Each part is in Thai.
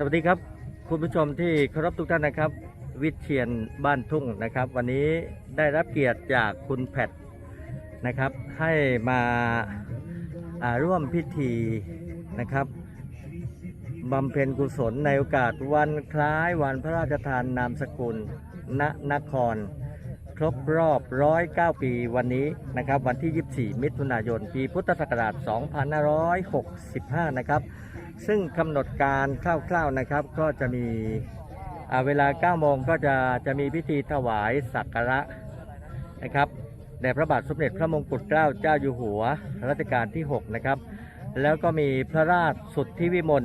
สวัสดีครับ คุณผู้ชมที่เคารพทุกท่านนะครับ วิเชียนบ้านทุ่งนะครับ วันนี้ได้รับเกียรติจากคุณแพทนะครับ ให้มาอ่าร่วมพิธีนะครับบำเพ็ญกุศลในโอกาสวันคล้ายวันพระราชทานนามสกุล ณนคร ครบรอบ 109 ปีวันนี้นะครับ วันที่ 24 มิถุนายน ปีพุทธศักราช 2565 นะครับ ซึ่งกำหนดการคร่าวๆนะครับ ก็จะมีอ่าเวลา 9 โมงก็จะจะมีพิธีถวายสักการะนะครับแด่พระบาทสมเด็จพระมงกุฎเกล้าเจ้าอยู่หัวรัชกาลที่ 6 นะครับ แล้วก็มีพระราชสุทธิวิมล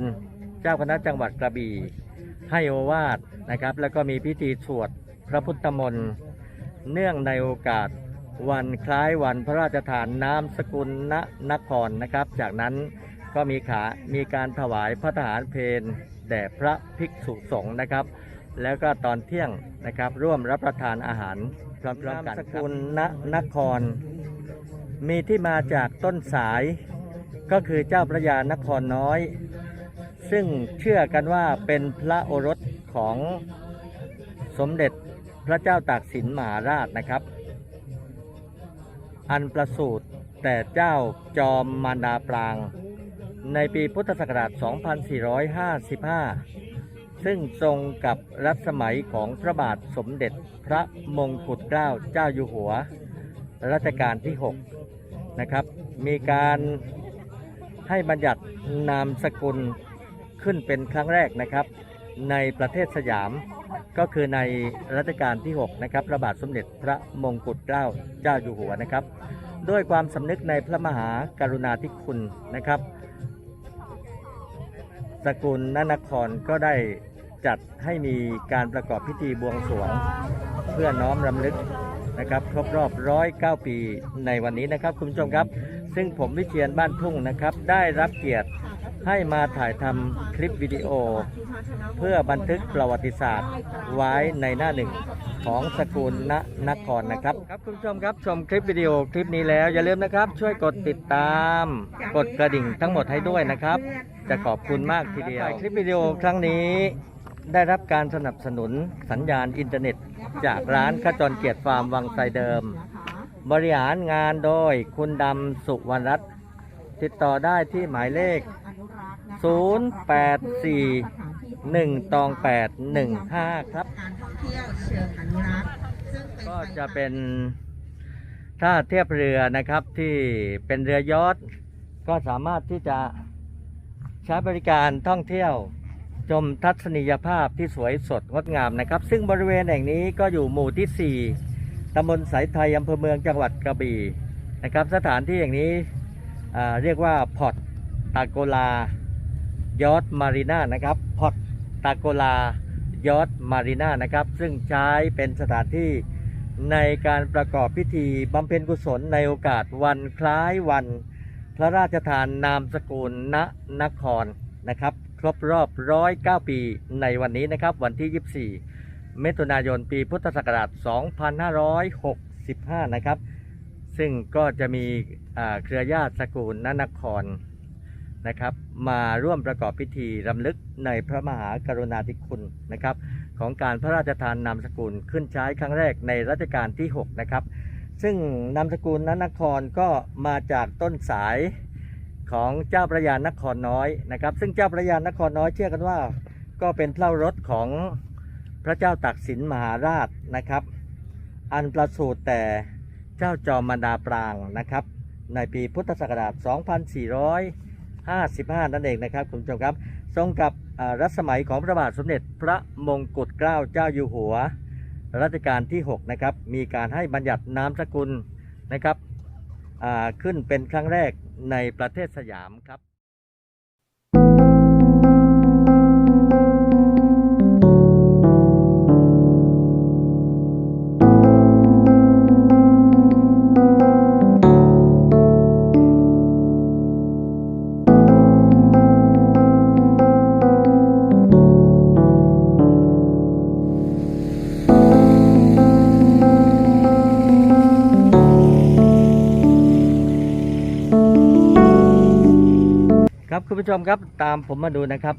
เจ้าคณะจังหวัดกระบี่ให้โอวาทนะครับ แล้วก็มีพิธีสวดพระพุทธมนต์เนื่องในโอกาสวันคล้ายวันพระราชทานนามสกุลณนครนะครับ จากนั้น ก็มีขามีการถวายพระทหารเพลแด่พระภิกษุสงฆ์นะครับ แล้วก็ตอนเที่ยงนะครับ ร่วมรับประทานอาหารพร้อมๆกันนามสกุลณนคร มีที่มาจากต้นสายก็คือเจ้าพระยานครน้อย ซึ่งเชื่อกันว่าเป็นพระโอรสของสมเด็จพระเจ้าตากสินมหาราชนะครับ อันประสูติแต่เจ้าจอมมารดาปราง ในปีพุทธศักราช 2455 ซึ่งทรงกับรัชสมัยของพระบาทสมเด็จพระมงกุฎเกล้าเจ้าอยู่หัว รัชกาลที่ 6 นะครับ มีการให้บัญญัตินามสกุลขึ้นเป็นครั้งแรกนะครับ ในประเทศสยามก็คือในรัชกาลที่ 6 นะครับ พระบาทสมเด็จพระมงกุฎเกล้าเจ้าอยู่หัวนะครับ ด้วยความสำนึกในพระมหากรุณาธิคุณนะครับ สกุลนนครก็ได้จัดให้มีการประกอบพิธีบวงสรวง เพื่อน้อมรำลึกนะครับครบรอบ109ปีในวันนี้นะครับ คุณผู้ชมครับ ซึ่งผมวิเชียนบ้านทุ่งนะครับ ได้รับเกียรติให้มาถ่ายทำคลิปวิดีโอ เพื่อบันทึกประวัติศาสตร์ไว้ในหน้าหนึ่งของสกุลณนครนะครับครับคุณผู้ชมครับชมคลิปวิดีโอคลิปนี้แล้วอย่าลืมนะครับ ช่วยกดติดตาม กดกระดิ่งทั้งหมดให้ด้วยนะครับ จะขอบคุณมากทีเดียวคลิปวิดีโอครั้งนี้ได้รับการสนับสนุนสัญญาณอินเทอร์เน็ต จากร้านขจรเกียรติฟาร์มวังไซเดิม บริหารงานโดยคุณดำสุวรรณรัตน์ติดต่อได้ที่หมายเลข 084 1ตอง8 15 ครับ ก็จะเป็นท่าเทียบเรือนะครับที่เป็นเรือยอทก็สามารถที่จะ ใช้บริการท่องเที่ยวชมทัศนียภาพที่สวยสดงดงามนะครับ ซึ่งบริเวณแห่งนี้ก็อยู่หมู่ที่ 4ตำบลสายไทยอำเภอเมืองจังหวัดกระบี่นะครับ สถานที่อย่างนี้เรียกว่าพอตตาโกลายอทมารีนานะครับพอตตาโกลายอทมารีนานะครับ ซึ่งใช้เป็นสถานที่ในการประกอบพิธีบำเพ็ญกุศลในโอกาสวันคล้ายวัน พระราชทานนามสกุลณนครนะครับ ครบรอบ 109 ปีในวันนี้นะครับ วันที่ 24 เมถุนายน ปีพุทธศักราช 2565 นะครับ ซึ่งก็จะมีเครือญาติสกุลนนครนะครับ มาร่วมประกอบพิธีรำลึกในพระมหากรุณาธิคุณนะครับ ของการพระราชทานนามสกุลขึ้นใช้ครั้งแรกในรัชกาลที่ 6 นะครับ ซึ่งนามสกุลนนครก็มาจากต้นสายของเจ้าพระยานครน้อยนะครับ ซึ่งเจ้าพระยานครน้อยเชื่อกันว่า ก็เป็นเพระรถของพระเจ้าตากสินมหาราชนะครับ อันประสูติแต่เจ้าจอมมารดาปรางนะครับ ในปีพุทธศักราช 2455 นั่นเองนะครับคุณผู้ชมครับ ทรงกับรัชสมัยของพระบาทสมเด็จพระมงกุฎเกล้าเจ้าอยู่หัว รัชกาลที่ 6 นะครับ มีการให้บัญญัตินามสกุลนะครับขึ้นเป็นครั้งแรกในประเทศสยามครับ คุณผู้ชมครับตามผมมาดูนะครับ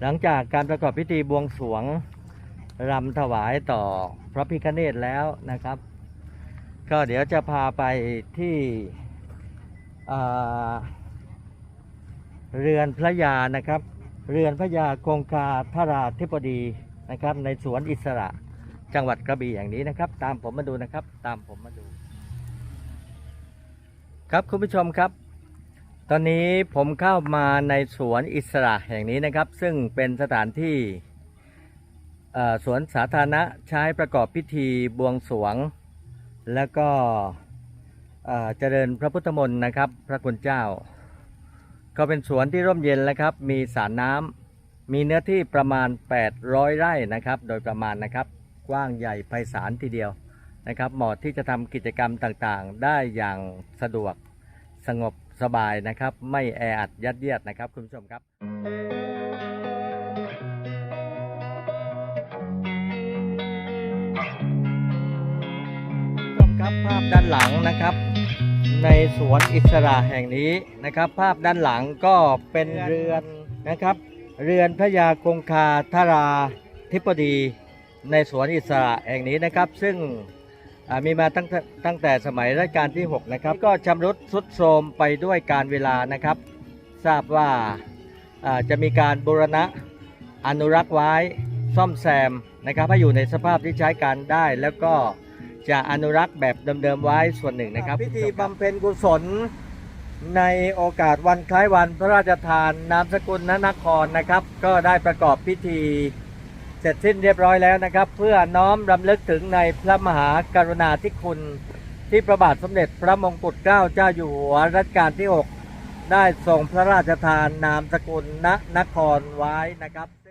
หลังจากการประกอบพิธีบวงสรวงรำถวายต่อพระพิฆเนศแล้วนะครับ ก็เดี๋ยวจะพาไปที่เรือนพระยานะครับ เรือนพระยาคงคาธาราธิบดีนะครับ ในสวนอิสระจังหวัดกระบี่อย่างนี้นะครับ ตามผมมาดูนะครับ ตามผมมาดู ครับคุณผู้ชมครับ ตอนนี้ผมเข้ามาในสวนอิสระแห่งนี้นะครับ ซึ่งเป็นสถานที่สวนสาธารณะใช้ประกอบพิธีบวงสรวง แล้วก็เอ่อเจริญพระพุทธมนต์นะครับ พระคุณเจ้า ก็เป็นสวนที่ร่มเย็นแล้วครับ มีสระน้ำมีเนื้อที่ประมาณ 800 ไร่นะครับ โดยประมาณนะครับ กว้างใหญ่ไพศาลทีเดียวนะครับเหมาะที่จะทำกิจกรรมต่างๆ ได้อย่างสะดวกสงบ สบายนะครับ ไม่แออัดยัดเยียดนะครับ คุณผู้ชมครับชมครับภาพด้านหลังนะครับ ในสวนอิสระแห่งนี้นะครับ ภาพด้านหลังก็เป็นเรือนนะครับ เรือนพระยาคงคาธาราธิบดีในสวนอิสระแห่งนี้นะครับ ซึ่งอ่า มีมาตั้งแต่ตั้งแต่สมัยรัชกาลที่ 6 นะครับ ก็ชำรุดทรุดโทรมไปด้วยการเวลานะครับ ทราบว่าอ่าจะมีการบูรณะอนุรักษ์ไว้ซ่อมแซมนะครับให้อยู่ในสภาพที่ใช้การได้ แล้วก็จะอนุรักษ์แบบเดิมๆไว้ส่วนหนึ่งนะครับ พิธีบำเพ็ญกุศลในโอกาสวันคล้ายวันพระราชทานนามสกุลนนครนะครับ ก็ได้ประกอบพิธี เสร็จสิ้นเรียบร้อยแล้วนะครับ เพื่อน้อมรำลึกถึงในพระมหากรุณาธิคุณ ที่พระบาทสมเด็จพระมงกุฎเกล้าเจ้าอยู่หัวรัชกาลที่ 6 ได้ทรงพระราชทานนามสกุลณนครไว้นะครับ